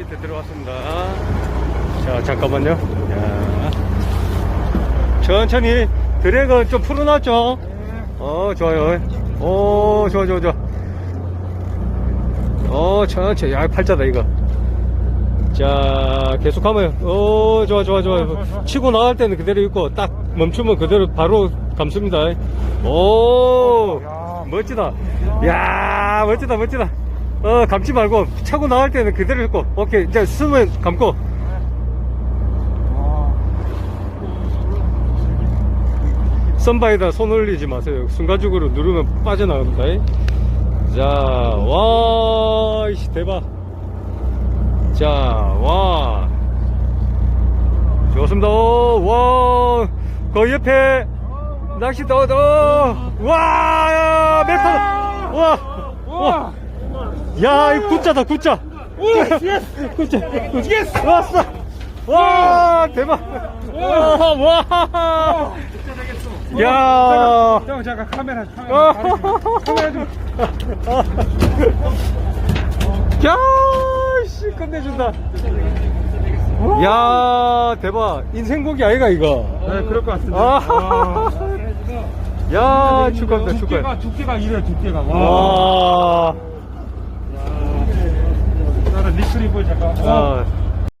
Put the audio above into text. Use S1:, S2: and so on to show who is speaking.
S1: 밑에 들어왔습니다. 자, 잠깐만요. 야. 천천히 드랙은 좀 풀어놨죠? 어, 좋아요. 오, 좋아, 좋아, 좋아. 어, 천천히. 야, 팔자다, 이거. 자, 계속하면, 오, 좋아, 좋아, 좋아. 치고 나갈 때는 그대로 있고, 딱 멈추면 그대로 바로 감습니다. 오, 멋지다. 야, 멋지다, 멋지다. 어, 감지 말고, 차고 나갈 때는 그대로 있고, 오케이. 이제 숨은 감고. 선바에다 손 올리지 마세요. 순간적으로 누르면 빠져나갑니다. 자, 와, 이씨, 대박. 자, 와. 좋습니다. 오, 와. 그 옆에 낚시도, 어, 와, 멜타, 와, 와. 야, 이 굿자다, 굿자. 굿자, 굿자. 왔어. 와, 대박. 와, 와. 야.
S2: 형 잠깐 카메라
S1: 어.
S2: 카메라 좀
S1: 야, 씨, 끝내준다. 야, 대박. 인생곡이 아이가, 이거.
S2: 네, 그럴 것 같은데
S1: 아. 야, 축하합니다, 축하해.
S2: 두께가 두께가 이래 두께가 와 Liczli poziom.
S1: O.